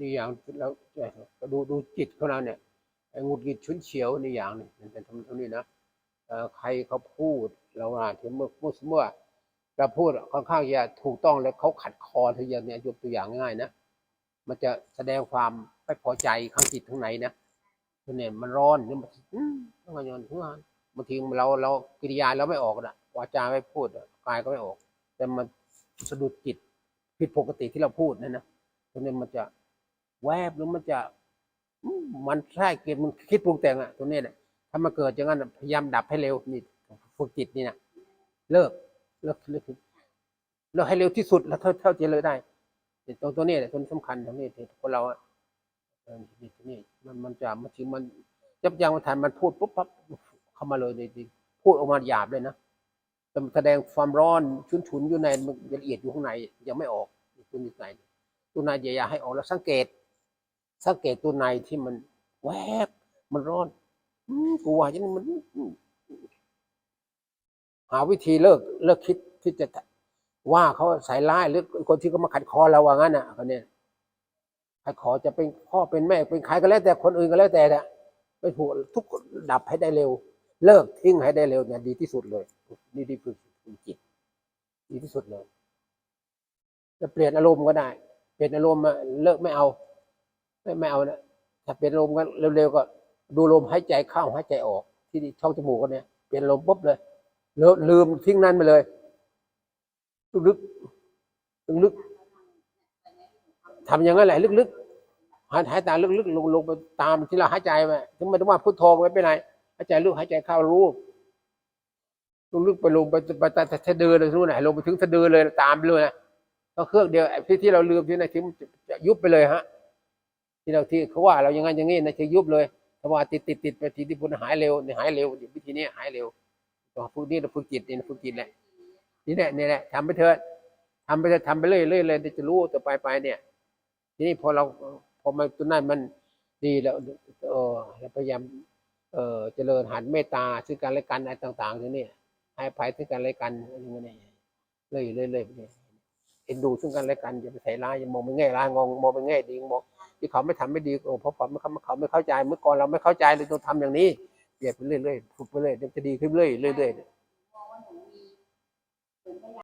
นี่อย่างแล้วดูดูจิตของเราเนี่ยไอ้งุดหงิดชุนเฉียวนี่อย่างนี่มันเป็นทำตรงนี้นะใครเขาพูดเราอ่านถึงเมื่อเมื่อเมื่อเราพูดค่อนข้างจะถูกต้องแล้วเขาขัดคอทีอย่างเนี้ยยกตัวอย่างง่ายนะมันจะแสดงความไม่พอใจข้างจิตข้างในนะตัวเนี่ยมันร้อนเนี่ยมันต้องการย้อนเพื่อนบางทีเราเรากิริยาเราไม่ออกนะวาจาไม่พูดกายก็ไม่ออก แต่มันสะดุดจิตผิดปกติที่เราพูดนั่นนะตัวนี้มันจะ แวบหรือมันจะ มันใช่เกิดมันคิดปรุงแต่งอะตัวนี้แหละถ้ามาเกิดอย่างนั้น พยายามดับให้เร็วนี่ฝึกจิตนี่นะเลิกเลิกเลิกเลิกให้เร็วที่สุดแล้วเท่าเท่าที่เลยได้ตรงตัวนี้แหละตัวสำคัญตรงนี้ที่คนเราอะนี่นี้มันมันจะมันถึงมันยับยั้งมันทันมันพูดปุ๊บปั๊บเข้ามาเลยจริงพูดออกมาหยาบเลยนะแต่แสดงความร้อนชุนฉุนอยู่ในมันละเอียดอยู่ข้างในยังไม่ออกตัวนี้ในตัวในอย่าให้ออกแล้วสังเกต สังเกตตัวในที่มันแวบมันร้อนกูว่าอย่างนี้มัน หาวิธีเลิกเลิกคิดที่จะว่าเขาใส่ร้ายหรือคนที่เขามาขัดคอเราว่างั้นอะคนนี้ขัดคอจะเป็นพ่อเป็นแม่เป็นใครก็แล้วแต่คนอื่นก็แล้วแต่เนี่ยไม่ถูกทุกดับให้ได้เร็ว เลิกทิ้งให้ได้เร็วเนี่ยดีที่สุดเลยนี่ดีคือจิตดีที่สุดเลยจะเปลี่ยนอารมณ์ก็ได้ เปลี่ยนอารมณ์มาเลิกไม่เอา ไม่ไม่เอานะถ้าเปลี่ยนอารมณ์ก็เร็วๆก็ดูลมหายใจเข้าหายใจออก ที่ช่องจมูกก็เนี่ยเปลี่ยนอารมปุ๊บเลยแล้วลืมทิ้งนั่นไปเลยลึกๆลึกๆทำอย่างนั้นแหละลึกๆหายหายตาลึกๆลงลงไปตามที่เราหายใจไปถึงไม่ต้องว่าพุทโธไม่เป็นไรหายใจลึกหายใจเข้ารู้ลึกๆไปลงไปไปแต่สะดือเลยนู่นไหนลงไปถึงสะดือเลยตามไปเลยนะก็เครื่องเดียวที่ที่เราลืมที่ไหนที่จะยุบไปเลยฮะ ที่เราที่เขาว่าเราอย่างนั้นอย่างนี้นะจะยุบเลยถ้าว่าติดติดติดไปทีที่พุนหายเร็วเนี่ยหายเร็ววิธีนี้หายเร็วตัวฝึกนี่เราฝึกจิตนี่ฝึกจิตแหละนี่แหละนี่แหละทำไปเถอะทำไปเถอะทำไปเรื่อยเรื่อยเลยจะรู้ต่อไปไปเนี่ย ทีนี้พอเราพอมันตัวนั้นมันดีแล้วเออเราพยายามเออเจริญหันเมตตาซึ่งกันและกันอะไรต่างๆทีนี้ให้ภัยซึ่งกันและกันอะไรเงี้ยเนี่ยเรื่อยเรื่อยเรื่อยเนี่ยเอ็นดูซึ่งกันและกันอย่าไปใส่ร้ายอย่ามองเป็นแง่ร้ายงองมองเป็นแง่ดีมอง ที่เขาไม่ทำไม่ดีโอ้เพราะผมเขาเขาไม่เข้าใจ เมื่อก่อนเราไม่เข้าใจเลยต้องทำอย่างนี้เปลี่ยนไปเรื่อยๆฝึกไปเรื่อยเดี๋ยวจะดีขึ้นเรื่อยๆเรื่อยๆ